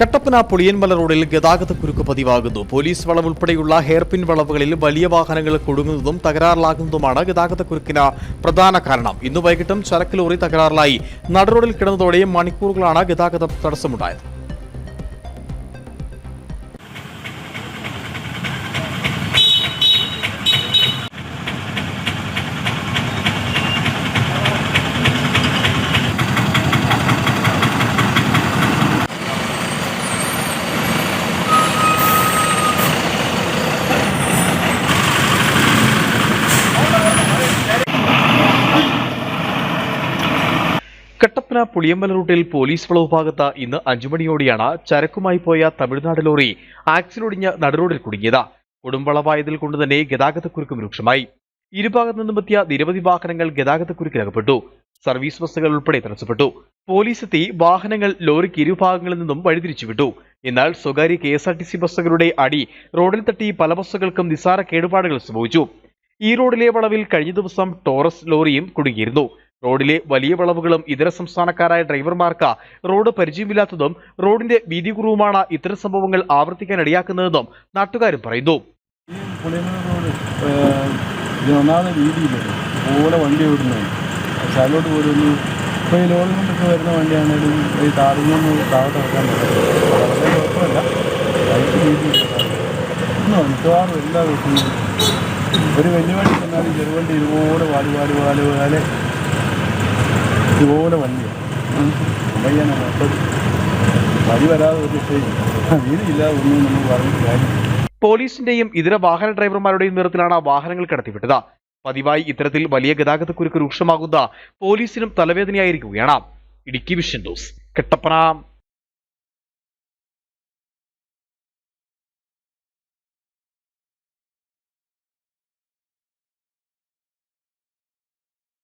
കട്ടപ്പന പുളിയൻമല റോഡിൽ ഗതാഗത കുരുക്ക് പതിവാകുന്നു. പോലീസ് വളവ് ഉൾപ്പെടെയുള്ള ഹെയർപിൻ വളവുകളിൽ വലിയ വാഹനങ്ങൾ കുടുങ്ങുന്നതും തകരാറിലാകുന്നതുമാണ് ഗതാഗത കുരുക്കിന് പ്രധാന കാരണം. ഇന്ന് വൈകിട്ടും ചരക്ക് ലോറി തകരാറിലായി. നടുറോഡിൽ കിടന്നതോടെ മണിക്കൂറുകളാണ് ഗതാഗത തടസ്സമുണ്ടായത്. കട്ടപ്പന പുളിയമ്പല റൂട്ടിൽ പോലീസ് വളവ് ഭാഗത്ത് ഇന്ന് അഞ്ചുമണിയോടെയാണ് ചരക്കുമായി പോയ തമിഴ്നാട് ലോറി ആക്സിലൊടിഞ്ഞ് നടുറോഡിൽ കുടുങ്ങിയത്. കൊടുംവളവായതിൽ കൊണ്ട് തന്നെ ഗതാഗതക്കുരുക്കും രൂക്ഷമായി. ഇരുഭാഗത്തു നിന്നുമെത്തിയ നിരവധി വാഹനങ്ങൾ ഗതാഗതക്കുരുക്കിലകപ്പെട്ടു സർവീസ് ബസ്സുകൾ ഉൾപ്പെടെ തടസ്സപ്പെട്ടു. പോലീസ് എത്തി വാഹനങ്ങൾ ലോറിക്ക് ഇരുഭാഗങ്ങളിൽ നിന്നും വഴിതിരിച്ചുവിട്ടു. എന്നാൽ സ്വകാര്യ K S R T C ബസ്സുകളുടെ അടി റോഡിൽ തട്ടി പല ബസ്സുകൾക്കും നിസ്സാര കേടുപാടുകൾ സംഭവിച്ചു. ഈ റോഡിലെ വളവിൽ കഴിഞ്ഞ ദിവസം ടോറസ് ലോറിയും കുടുങ്ങിയിരുന്നു. റോഡിലെ വലിയ വളവുകളും ഇതര സംസ്ഥാനക്കാരായ ഡ്രൈവർമാർക്ക് റോഡ് പരിചയമില്ലാത്തതും റോഡിന്റെ വീതി കുറവുമാണ് ഇത്തരം സംഭവങ്ങൾ ആവർത്തിക്കാൻ ഇടയാക്കുന്നതെന്നും നാട്ടുകാരും പറയുന്നു. വണ്ടി ഓടുന്നത്. വരുന്ന ഈ എല്ലാ ഒരു വലിയ വണ്ടി ചെന്നാലും ചെറുവണ്ടി ഇതുപോലെ വാൽ വാൽ വാൽ വാൽ ഇതുപോലെ അപ്പം വഴി വരാതെ ഒന്നും നമ്മൾ പോലീസിന്റെയും ഇതര വാഹന ഡ്രൈവർമാരുടെയും നിരത്തിലാണ് വാഹനങ്ങൾ കടത്തിവിട്ടത്. പതിവായി ഇത്തരത്തിൽ വലിയ ഗതാഗതക്കുരുക്ക് രൂക്ഷമാകുന്ന പോലീസിനും തലവേദനയായിരിക്കുകയാണ്. Idukki vision news Kattappana.